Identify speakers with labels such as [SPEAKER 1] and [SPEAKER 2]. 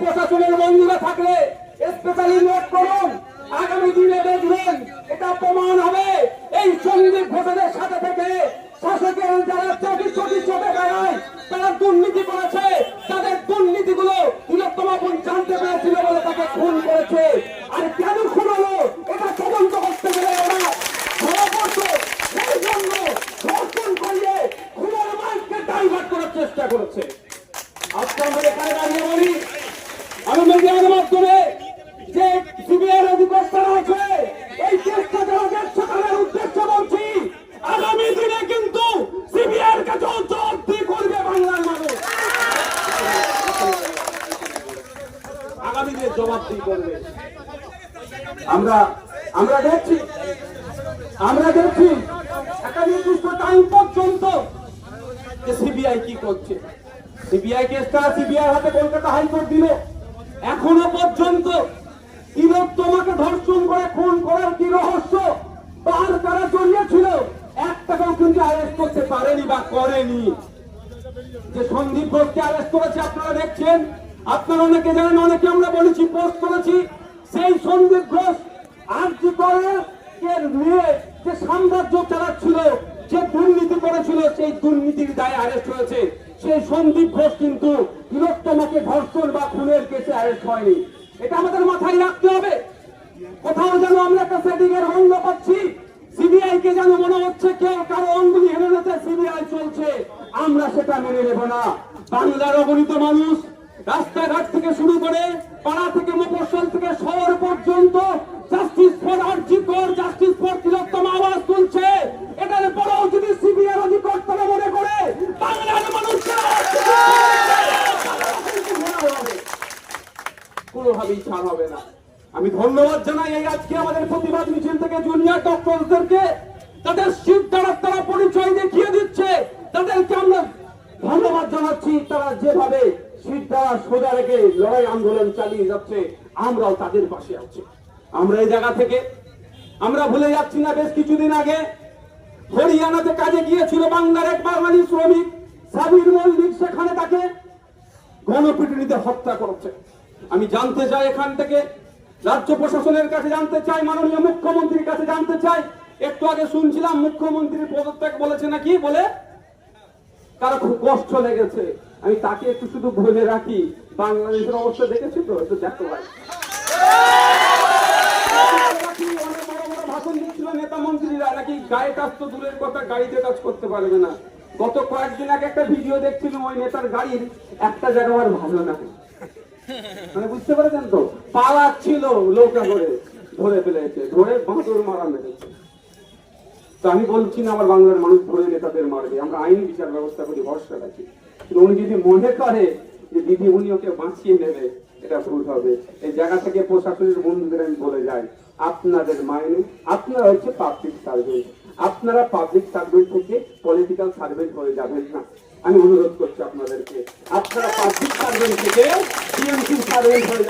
[SPEAKER 1] প্রশাসনের বন্ধুরা থাকলে স্পেশালি নোট করুন। আগামী দিনে দেখবেন এটা প্রমাণ হবে। এই সন্দীপ ঘোষের সাথে থেকে শাসকের যারা চব্বিশ চব্বিশ বেড়ায় তারা দুর্নীতি করেছে, তাদের দুর্নীতিগুলো তিলোত্তমা জানতে পেরেছিল বলে তাকে খুন করেছে। আর কেন খুন হলো? এটা তদন্ত করতে গেলে ওরা ধরা পড়তো সেই জন্য ধর্ষণ করিয়ে খুনের মাইককে ডাইভার্ট করার চেষ্টা করেছে। আজকে আমরা এখানে দাঁড়িয়ে বলি আমি মিডিয়ার মাধ্যমে যে সিবিআই অধিকর্তা আছে, এই চেষ্টা দেখছে তাদের উদ্দেশ্য বলছি, আগামী দিনে কিন্তু সিবিআই এর কাছে জবাবদি করবে বাংলার মানুষ। আগামী দিনে জবাবদি করবে। আমরা আমরা দেখছি আমরা দেখছি, একটা নির্দিষ্ট টাইম পর্যন্ত যে সিবিআই কি করছে। সিবিআই কেসটা সিবিআই হাতে কলকাতা হাইকোর্ট দিল এখনও পর্যন্ত তোমাকে ধর্ষণ করে, খুন করার কি রহস্য? তার কারা জড়িয়েছিল? একটাকেও কিন্তু অ্যারেস্ট করতে পারেনি বা করেনি। যে সন্দীপ ঘোষকে অ্যারেস্ট করেছে, আপনারা দেখছেন? আপনারা অনেকে জানেন, অনেকে আমরা বলেছি পোস্ট করেছি। সেই সন্দীপ ঘোষ আর আর্জি করে নিয়ে যে সাম্রাজ্য চালাচ্ছিল সেই দুর্নীতির দায়ে অ্যারেস্ট হয়েছে। সেই সন্দীপ ঘোষ কিন্তু তিলোত্তমাকে ধর্ষণ বা খুনের কেসে অ্যারেস্ট হয়নি। এটা আমাদের মাথায় রাখতে হবে। কোথাও যেন আমরা একটা সেটিং এর অঙ্গ পাচ্ছি। সিবিআই কে যেন মনে হচ্ছে কেউ কারও অঙ্গুলি হেলে নিতে সিবিআই চলছে। আমরা সেটা মেনে নেব না। বাংলার অগণিত মানুষ রাস্তাঘাট থেকে শুরু করে পাড়া থেকে কোনোভাবেই ছাড় হবে না। আমি ধন্যবাদ জানাই এই আজকে আমাদের প্রতিবাদ মিছিল থেকে জুনিয়র ডক্টরদেরকে তাদের শীত দ্বারা তারা পরিচয় দেখিয়ে দিচ্ছে। তাদেরকে আমরা ধন্যবাদ জানাচ্ছি। তারা যেভাবে শীত সোজা রেখে লড়াই আন্দোলন চালিয়ে যাচ্ছে, আমরাও তাদের পাশে আছি। আমরা এই জায়গা থেকে, আমরা ভুলে যাচ্ছি না, বেশ কিছুদিন আগে হরিয়ানাতে কাজে গিয়েছিল বাংলার এক বাঙালি শ্রমিক, সাবির মল্লিক, সেখানে তাকে গণপিটুনিতে হত্যা করেছে। আমি জানতে চাই এখান থেকে। রাজ্য প্রশাসনের কাছে জানতে চাই, মাননীয় মুখ্যমন্ত্রীর কাছে জানতে চাই। একটু আগে শুনছিলাম মুখ্যমন্ত্রীর পদত্যাগ বলেছে নাকি? বলে? তার খুব কষ্ট লেগেছে। আমি তাকে একটু শুধু বলে রাখি, বাংলাদেশের অবস্থা দেখেছি তো? একটু দেখো ভাই। অনেক বড় বড় ভাষণ দিচ্ছিল নেতা মন্ত্রীরা, নাকি গায়ে কাজ তো দূরের কথা, গাড়িতে কাজ করতে পারবে না। গত কয়েকদিন আগে একটা ভিডিও দেখছিলাম ওই নেতার গাড়ির, একটা জায়গা আর ভালো না। মানে বুঝতে পেরেছেন তো? পালাচ্ছিল নৌকা করে ধরে ফেলেছে, ধরে বাঁদর মারা মেরেছে। তো আমি বলছি না আমার বাংলার মানুষ ধরে নেতাদের মারবে, আমরা আইন বিচার ব্যবস্থা করি, ভরসা রাখি। কিন্তু উনি যদি মনে করে যে দিদি উনি ওকে বাঁচিয়ে নেবে, এটা ভুল হবে। এই জায়গা থেকে প্রশাসনের বন্ধুদের আমি বলে যাই, আপনাদের মাইনে, আপনারা হচ্ছে পাবলিক সার্ভেন্ট আপনারা পাবলিক সার্ভেন্ট থেকে পলিটিক্যাল সার্ভেন্ট হয়ে যাবেন না। আমি অনুরোধ করছি আপনাদেরকে। আপনারা পার্থিব সার্ভেন্ট থেকে টিএমসি সার্ভেন্ট হয়ে